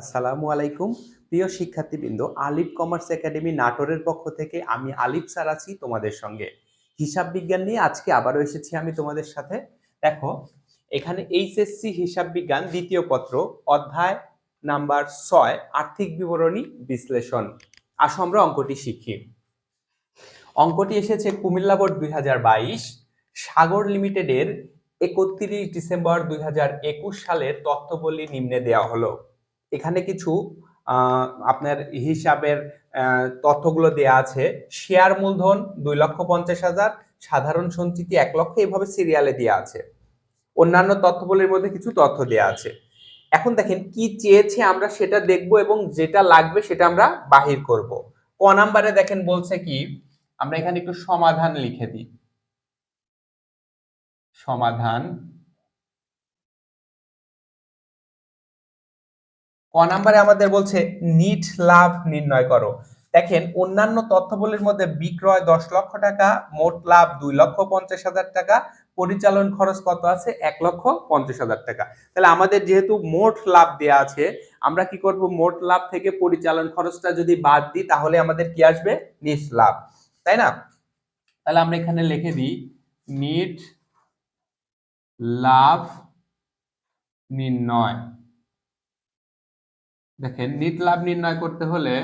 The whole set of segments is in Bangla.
আসসালামু আলাইকুম। প্রিয় শিক্ষার্থীবৃন্দ, আলিফ কমার্স একাডেমি নাটোরের পক্ষ থেকে আমি আলিফ স্যার আছি তোমাদের সঙ্গে। হিসাব বিজ্ঞান নিয়ে আজকে আবারও এসেছি আমি তোমাদের সাথে। দেখো, এখানে এইচএসসি হিসাব বিজ্ঞান দ্বিতীয় পত্র, অধ্যায় নাম্বার ছয়, আর্থিক বিবরণী বিশ্লেষণ। আসো আমরা অঙ্কটি শিখি। অঙ্কটি এসেছে কুমিল্লা বোর্ড দুই হাজার বাইশ, সাগর লিমিটেডের একত্রিশ ডিসেম্বর দুই হাজার একুশ সালের তথ্যবলী নিম্নে দেওয়া হলো। এখানে কিছু আপনার হিসাবের তথ্যগুলো দেয়া আছে। শেয়ার মূলধন দুই লক্ষ পঞ্চাশ হাজার, সাধারণ সঞ্চিতি এক লক্ষ, এভাবে সিরিয়ালে দেওয়া আছে। অন্যান্য তথ্যগুলির মধ্যে কিছু তথ্য দেওয়া আছে। এখন দেখেন, কি চেয়েছে আমরা সেটা দেখব এবং যেটা লাগবে সেটা আমরা বাহির করব। ক নাম্বারে দেখেন বলছে কি, আমরা এখানে একটু সমাধান লিখে দিই। সমাধান ক নাম্বারে আমাদের বলছে, নিট লাভ নির্ণয় করো। দেখেন, অন্যান্য তথ্যবলীর মধ্যে বিক্রয় দশ লক্ষ টাকা, মোট লাভ দুই লক্ষ পঞ্চাশ হাজার টাকা, পরিচালন খরচ কত আছে? এক লক্ষ পঞ্চাশ হাজার টাকা। তাহলে আমাদের যেহেতু মোট লাভ দেয়া আছে, আমরা কি করব? মোট লাভ থেকে পরিচালন খরচটা যদি বাদ দিই, তাহলে আমাদের কি আসবে? নিট লাভ। তাই না? তাহলে আমরা এখানে লিখে দিই, নিট লাভ নির্ণয়। দেখেন, নিট লাভ নির্ণয় করতে হলে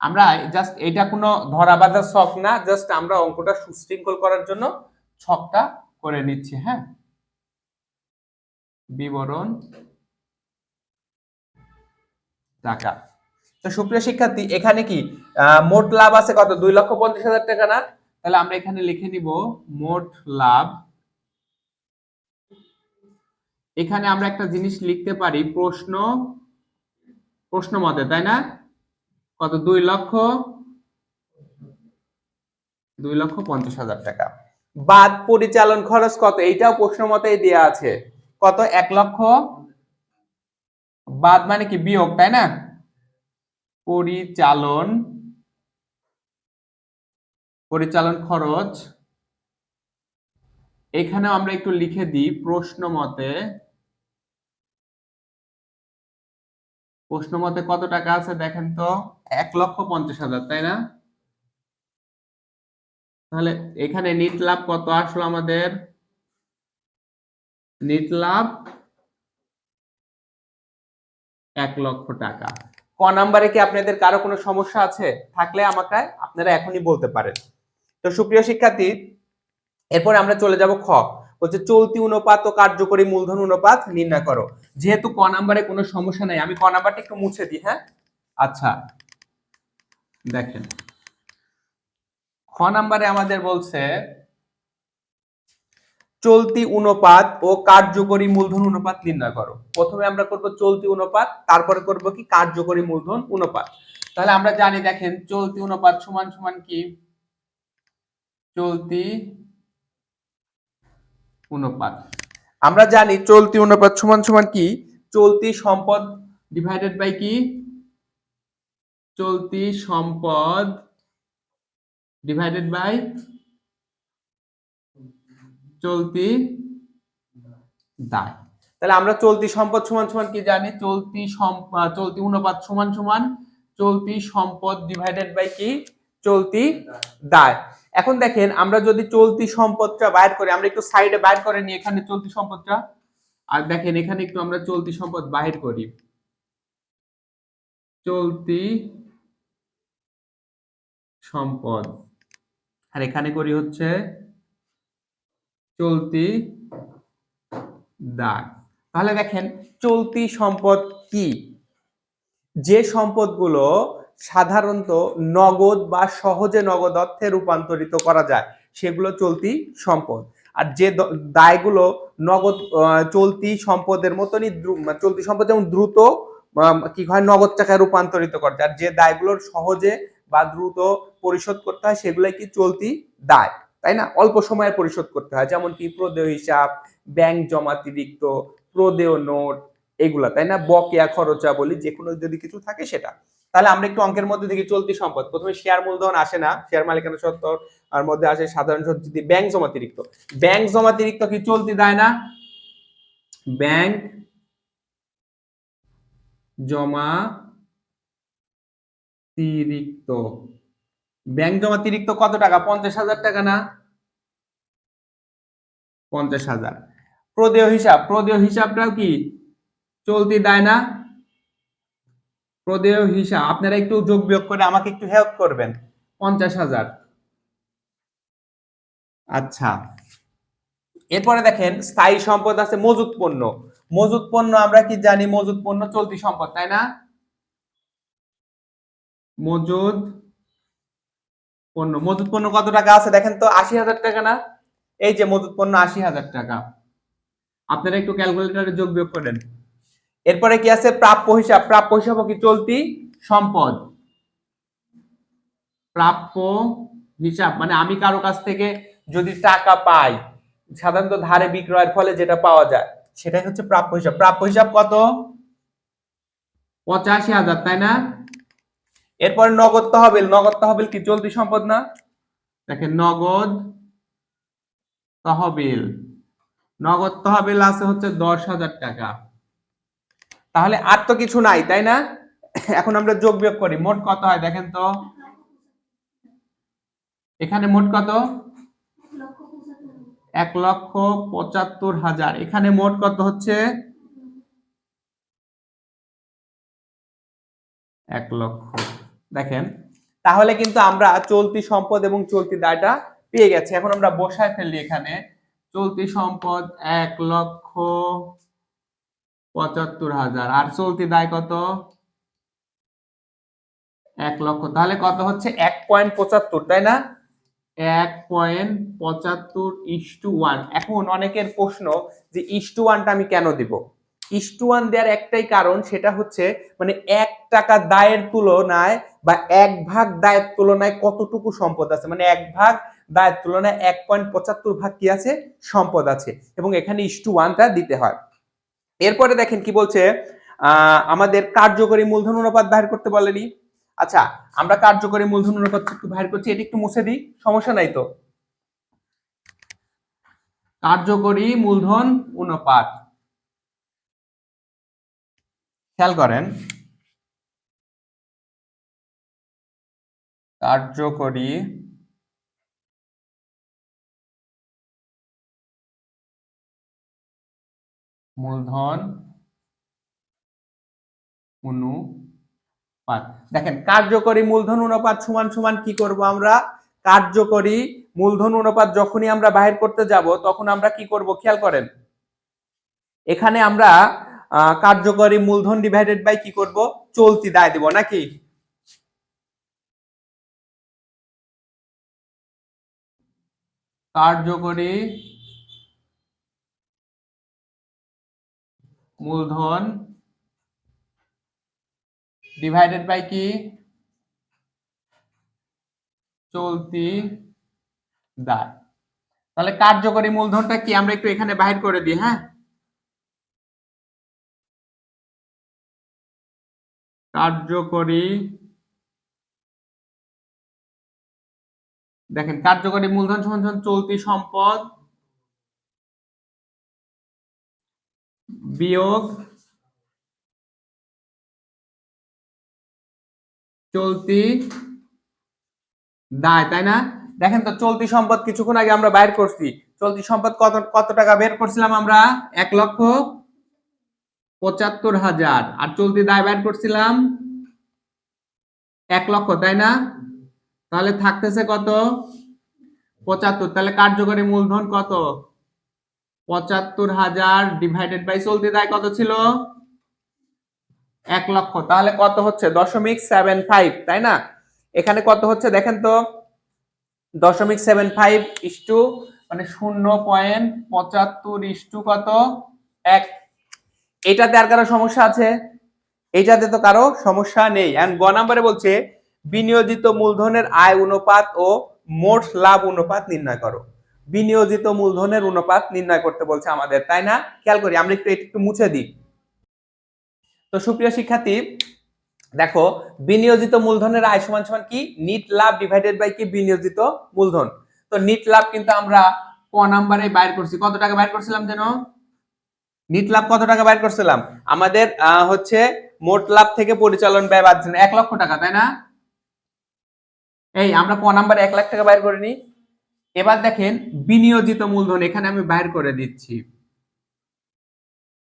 আমরা জাস্ট এটা কোনো ধরা বাঁধা ছক না জাস্ট আমরা অঙ্কটা সুশৃঙ্খল করার জন্য ছকটা করে নিচ্ছি হ্যাঁ? বিবরণ টাকা। তো সুপ্রিয় শিক্ষার্থী, এখানে কি মোট লাভ আছে কত? দুই লক্ষ পঞ্চাশ হাজার টাকা না? তাহলে আমরা এখানে লিখে নিব মোট লাভ। এখানে আমরা একটা জিনিস লিখতে পারি, প্রশ্ন প্রশ্ন মতে, তাই না? কত? দুই লক্ষ দুই লক্ষ পঞ্চাশ হাজার টাকা। বাদ পরিচালন খরচ কত? এইটাও প্রশ্ন মতেই দেওয়া আছে। কত? এক লক্ষ। বাদ মানে কি? বিয়োগ, তাই না? পরিচালন পরিচালন খরচ। এখানেও আমরা একটু লিখে দিই প্রশ্ন মতে প্রশ্ন মতে কত টাকা আছে দেখেন তো? এক লক্ষ পঞ্চাশ হাজার, তাই না? তাহলে এখানে নিট লাভ কত আসলো আমাদের? নিট লাভ এক লক্ষ টাকা। ক নাম্বারে কি আপনাদের কারও কোনো সমস্যা আছে? থাকলে আমাকে, আপনারা এখনই বলতে পারেন। তো সুপ্রিয় শিক্ষার্থী, এরপর আমরা চলে যাব খ। বলছে, চলতি অনুপাত ও কার্যকরী মূলধন অনুপাত নির্ণয় করো। যেহেতু ক নাম্বারে কোনো সমস্যা নাই, আমি ক নাম্বারটা একটু মুছে দিই হ্যাঁ? আচ্ছা দেখেন। খ নাম্বারে আমাদের বলছে, চলতি অনুপাত ও কার্যকরী মূলধন অনুপাত নির্ণয় করো। প্রথমে আমরা করব চলতি অনুপাত, তারপরে করব কি? কার্যকরী মূলধন অনুপাত। তাহলে আমরা জানি, দেখেন, চলতি অনুপাত সমান সমান কি? চলতি অনুপাত। আমরা জানি চলতি অনুপাত সমান সমান কি? চলতি সম্পদ ডিভাইডেড বাই কি? চলতি সম্পদ ডিভাইডেড বাই চলতি দায়। তাহলে আমরা চলতি সম্পদ সমান সমান কি জানি? চলতি চলতি অনুপাত সমান সমান চলতি সম্পদ ডিভাইডেড বাই কি? চলতি দায়। এখন দেখেন, আমরা যদি চলতি সম্পদটা বাইর করি, আমরা একটু সাইডে বাইর করে নিই এখানে চলতি সম্পদটা। আর দেখেন, এখানে একটু আমরা চলতি সম্পদ বাহির করি। চলতি সম্পদ। আর এখানে করি হচ্ছে চলতি দায় তাহলে দেখেন, চলতি সম্পদ কি? যে সম্পদগুলো সাধারণত নগদ বা সহজে নগদ অর্থে রূপান্তরিত করা যায়। সেগুলো চলতি সম্পদ। আর যে দায়গুলো নগদ চলতি সম্পদের মতনই চলতি সম্পদ যেমন দ্রুত কি হয়, নগদ টাকায় রূপান্তরিত করা যায়। আর যে দায়গুলোর সহজে বা দ্রুত পরিশোধ করতে হয়, সেগুলোই কি চলতি দায়, তাই না? অল্প সময়ে পরিশোধ করতে হয়, যেমন কি প্রদেয় হিসাব, ব্যাংক জমাতিরিক্ত প্রদেয় নোট, এগুলা, তাই না? বকেয়া খরচা বলি যে কোনো যদি কিছু থাকে সেটা। তাহলে আমরা একটু অঙ্কের মধ্যে দেখি চলতি সম্পদ। প্রথমে শেয়ার মূলধন আসে না শেয়ার মালিকানা সত্ত্ব আর মধ্যে আসে সাধারণ সঞ্চিতি ব্যাংক জমাতিরিক্ত। ব্যাংক জমাতিরিক্ত কি চলতি দেয় না? ব্যাংক জমা তিরিক্ত ব্যাংক জমা তিরিক্ত কত টাকা? পঞ্চাশ হাজার টাকা না? পঞ্চাশ হাজার। প্রদেয় হিসাব, প্রদেয় হিসাবটাও কি চলতি দেয় না? প্রদেয় হিসাব আপনারা একটু যোগ বিয়োগ করে আমাকে একটু হেল্প করবেন। পঞ্চাশ হাজার। আচ্ছা। এরপরে দেখেন, স্থায়ী সম্পদ আছে মজুত পণ্য। মজুত পণ্য আমরা কি জানি? মজুত পণ্য চলতি সম্পদ, তাই না? মজুদ পণ্য। মজুত পণ্য কত টাকা আছে দেখেন তো? আশি হাজার টাকা না? এই যে মজুত পণ্য আশি হাজার টাকা। আপনারা একটু ক্যালকুলেটরে যোগ বিয়োগ করেন। এরপরে কি আছে? প্রাপ্য হিসাব। প্রাপ্য হিসাব কি চলতি? সম্পদ। প্রাপ্য হিসাব। মানে আমি কারও কাছ থেকে যদি টাকা পাই, সাধারণত ধারে বিক্রয়ের ফলে যেটা পাওয়া যায়, সেটাই হচ্ছে প্রাপ্য হিসাব। প্রাপ্য হিসাব কত? পঁচাশি হাজার, তাই না? এরপরে নগদ তহবিল। নগদ তহবিল কি চলতি সম্পদ না? দেখেন, নগদ তহবিল। নগদ তহবিল আছে হচ্ছে দশ হাজার টাকা। তাহলে আর তো কিছু নাই, তাই না? এখন আমরা যোগ বিয়োগ করি। মোট কত হয় দেখেন তো? এখানে মোট কত? এক লক্ষ পঁচাত্তর হাজার। এখানে মোট কত হচ্ছে? এক লক্ষ। দেখেন, তাহলে কিন্তু আমরা চলতি সম্পদ এবং চলতি দায়টা পেয়ে গেছি। এখন আমরা বসায় ফেললি এখানে। চলতি সম্পদ এক লক্ষ পঁচাত্তর হাজার। আর চলতি দায় কত? এক লক্ষ। তাহলে কত হচ্ছে? এক পয়েন্ট পঁচাত্তর, তাই না? এক পয়েন্ট পঁচাত্তর ইস টু ওয়ান। এখন অনেকের প্রশ্ন যে ইস টু ওয়ানটা আমি কেন দিব? ইস টু ওয়ান দেওয়ার একটাই কারণ সেটা হচ্ছে মানে এক টাকা দায়ের তুলনায় বা এক ভাগ দায়ের তুলনায় কতটুকু সম্পদ আছে? মানে এক ভাগ দায়ের তুলনায় এক পয়েন্ট পঁচাত্তর ভাগ কি আছে? সম্পদ আছে। এবং এখানে ইস টু ওয়ানটা দিতে হয়। এরপরে দেখেন কি বলছে আমাদের কার্যকরী মূলধন অনুপাত বাহির করতে বলেনি। আচ্ছা আমরা কার্যকরী মূলধন অনুপাত একটু বাহির করছি, এটি একটু মুছে দিই, সমস্যা নাই তো। কার্যকরী মূলধন অনুপাত। খেয়াল করেন। কার্যকরী মূলধন অনুপাত। দেখেন, কার্যকরী মূলধন অনুপাত সমান সমান কি করব আমরা? কার্যকরী মূলধন অনুপাত যখনই আমরা বাহির করতে যাব, তখন আমরা কি করব? খেয়াল করেন। এখানে আমরা কার্যকরী মূলধন ডিভাইডেড বাই কি করব? চলতি দায় দেব নাকি? কার্যকরী মূলধন ডিভাইডেড বাই কি? চলতি দায়। তাহলে কার্যকরী মূলধনটা কি? আমরা একটু এখানে বাহির করে দিই হ্যাঁ? কার্যকরী দেখেন, কার্যকরী মূলধন সমান চলতি সম্পদ বিয়োগ চলতি দায়, তাই না? দেখেন তো, চলতি সম্পদ কিছুক্ষণ আগে আমরা বাইর করছি। চলতি সম্পদ কত কত টাকা বের করছিলাম আমরা? এক লক্ষ পঁচাত্তর হাজার। আর চলতি দায় বাইর করছিলাম এক লক্ষ, তাই না? তাহলে থাকতেছে কত? পঁচাত্তর। তাহলে কার্যকরী মূলধন কত? পঁচাত্তর হাজার ডিভাইডেড বাই চলতি দায় কত ছিল? এক লক্ষ। তাহলে কত হচ্ছে? দশমিক সেভেন ফাইভ তাই না? এখানে কত হচ্ছে দেখেন তো? দশমিক সেভেন ফাইভ ইস্টু মানে শূন্য পয়েন্ট পঁচাত্তর ইস্টু কত? এক। এটাতে আর কারও সমস্যা আছে? এইটাতে তো কারও সমস্যা নেই। এন্ড গ নাম্বারে বলছে, বিনিয়োজিত মূলধনের আয় অনুপাত ও মোট লাভ অনুপাত নির্ণয় করো। বিনিয়োজিত মূলধনের অনুপাত নির্ণয় করতে বলছে আমাদের, তাই না? খেয়াল করি, আমরা একটু একটু মুছে দিই। তো সুপ্রিয় শিক্ষার্থী, দেখো, বিনিয়োজিত মূলধনের আয় সমান সমান কি? নিট লাভ ডিভাইডেড বাই কি? বিনিয়োজিত মূলধন। তো নিট লাভ কিন্তু আমরা ক নাম্বারে বাইর করছি। কত টাকা বাইর করছিলাম যেন? নিট লাভ কত টাকা বাইর করছিলাম? আমাদের হচ্ছে মোট লাভ থেকে পরিচালন ব্যয় বাদ এক লক্ষ টাকা, তাই না? এই, আমরা ক নাম্বারে এক লাখ টাকা বাইর করে নিই এবার দেখেন বিনিয়োজিত মূলধন, এখানে আমি বাইর করে দিচ্ছি।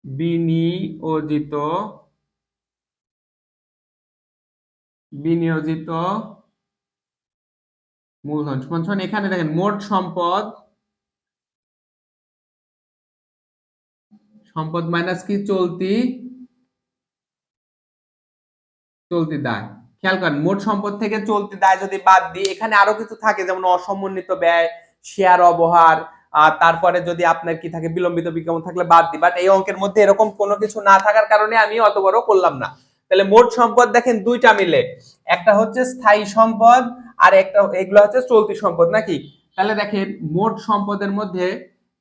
বিনিয়োজিত বিনিয়োজিত মূলধন। সমান এখানে দেখেন মোট সম্পদ সম্পদ মাইনাস কি? চলতি চলতি দায়। খেয়াল করেন, মোট সম্পদ থেকে চলতি দায় যদি বাদ দিই, এখানে আরও কিছু থাকে, যেমন অসমন্বিত ব্যয় শেয়ার অবহার আর তারপরে যদি আপনার কি থাকে, বিলম্বিত বিজ্ঞাপন থাকলে বাদ দিই বাট এই অঙ্কের মধ্যে এরকম কোনো কিছু না থাকার কারণে আমি অত বড় করলাম না। তাহলে মোট সম্পদ দেখেন দুইটা মিলে, একটা হচ্ছে স্থায়ী সম্পদ আর একটা, এগুলো হচ্ছে চলতি সম্পদ, নাকি? তাহলে দেখেন, মোট সম্পদের মধ্যে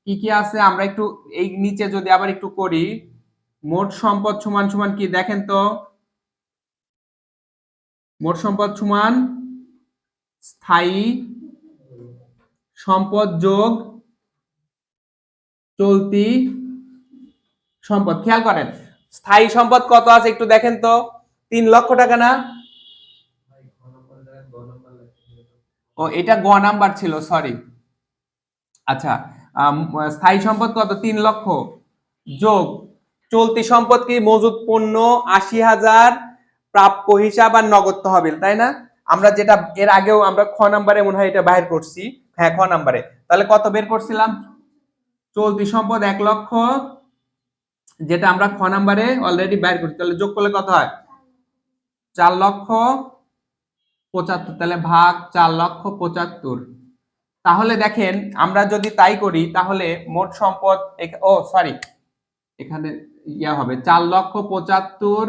কি কি আছে, আমরা একটু এই নিচে যদি আবার একটু করি, মোট সম্পদ সমান সমান কি, দেখেন তো মোট সম্পদ সমান স্থায়ী সম্পদ যোগ চলতি সম্পদ। খেয়াল করেন, স্থায়ী সম্পদ কত আছে একটু দেখেন তো। তিন লক্ষ টাকা না? ও, এটা গ নাম্বার ছিল সরি আচ্ছা স্থায়ী সম্পদ কত? তিন লক্ষ। যোগ, চলতি সম্পদ কি? মজুদ পণ্য আশি হাজার প্রাপ্য হিসাব আর নগদ তহবিল, তাই না? আমরা যেটা, এর আগেও আমরা খ নাম্বারে মনে হয় এটা বাইর করছি। হ্যাঁ খ নাম্বারে। তাহলে কত বের করছিলাম? চলতি সম্পদ এক লক্ষ, যেটা আমরা খ নাম্বারে অলরেডি বাইর করছি। তাহলে যোগ করলে কত হয়? চার লক্ষ পঁচাত্তর। তাহলে ভাগ চার লক্ষ পঁচাত্তর। তাহলে দেখেন, আমরা যদি তাই করি, তাহলে মোট সম্পদ ও সরি এখানে ইয়া হবে। চার লক্ষ পঁচাত্তর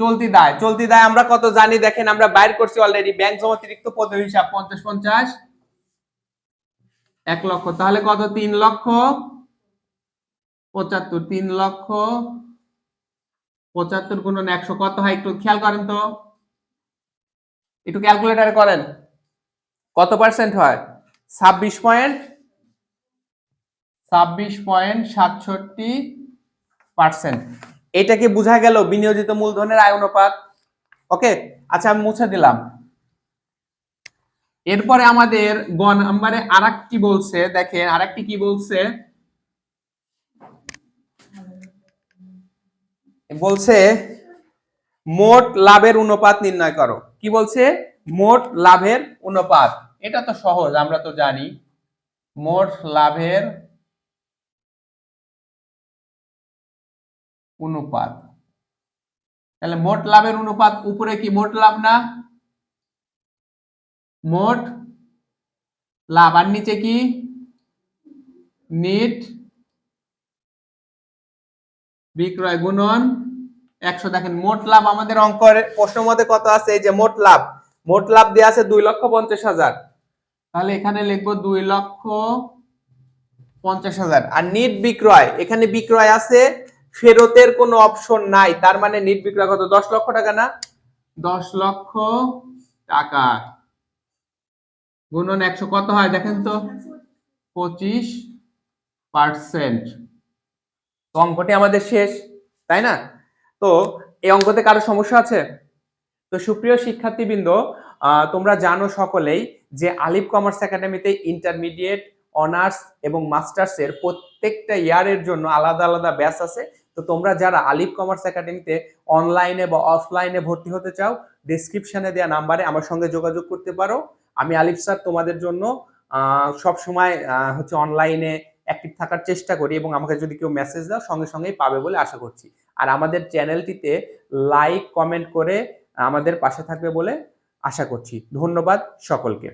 চলতি দায়। চলতি দায় আমরা কত জানি, দেখেন আমরা বাইর করছি অলরেডি ব্যাংক জমা অতিরিক্ত পদ্ধতি হিসাব পঞ্চাশ পঞ্চাশ। এক লক্ষ, তাহলে কত? তিন লক্ষ পঁচাত্তর, তিন লক্ষ পঁচাত্তর গুণন একশো কত হয় একটু খেয়াল করেন তো। একটু ক্যালকুলেটারে করেন। কত পার্সেন্ট হয়? ছাব্বিশ পয়েন্ট ছাব্বিশ পয়েন্ট সাতষট্টি পার্সেন্ট এটা কি বোঝা গেল বিনিয়োজিত মূলধনের আয় অনুপাত। ওকে? আচ্ছা আমি মুছে দিলাম। এরপরে আমাদের গ নাম্বারে আর কি বলছে, দেখেন আর কি বলছে? বলছে, মোট লাভের অনুপাত নির্ণয় করো। কি বলছে? মোট লাভের অনুপাত। এটা তো সহজ, আমরা তো জানি। মোট লাভের অনুপাত। তাহলে মোট লাভের অনুপাত উপরে কি মোট লাভ না? মোট লাভ। আর নিচে কি? নিট বিক্রয় গুণন একশো। দেখেন, মোট লাভ আমাদের অঙ্কের প্রশ্ন মধ্যে কত আছে? এই যে মোট লাভ। মোট লাভ দেওয়া আছে দুই লক্ষ পঞ্চাশ হাজার। তাহলে এখানে লিখব দুই লক্ষ পঞ্চাশ হাজার। আর নিট বিক্রয়, এখানে বিক্রয় আছে ফেরতের কোনো অপশন নাই। তার মানে নিট বিক্রয় কত? দশ লক্ষ টাকা না? দশ লক্ষ টাকা। গুণন একশো কত হয় দেখেন তো? পঁচিশ পার্সেন্ট অঙ্কটি আমাদের শেষ তাই না? তো এই অঙ্কতে কারও সমস্যা আছে? তো সুপ্রিয় শিক্ষার্থীবৃন্দ আহ, তোমরা জানো সকলেই যে আলিফ কমার্স একাডেমিতে ইন্টারমিডিয়েট অনার্স এবং মাস্টার্স এর প্রত্যেকটা ইয়ারের জন্য আলাদা আলাদা ব্যাচ আছে। তো তোমরা যারা আলিফ কমার্স একাডেমিতে অনলাইনে বা অফলাইনে ভর্তি হতে চাও ডেসক্রিপশনে দেওয়া নাম্বারে আমার সঙ্গে যোগাযোগ করতে পারো। আমি আলিফ স্যার তোমাদের জন্য সব সময় হচ্ছে অনলাইনে অ্যাক্টিভ থাকার চেষ্টা করি এবং আমাকে যদি কেউ মেসেজ দাও, সঙ্গে সঙ্গেই পাবে বলে আশা করছি। আর আমাদের চ্যানেলটিতে লাইক কমেন্ট করে আমাদের পাশে থাকবে বলে আশা করছি। ধন্যবাদ সকলকে।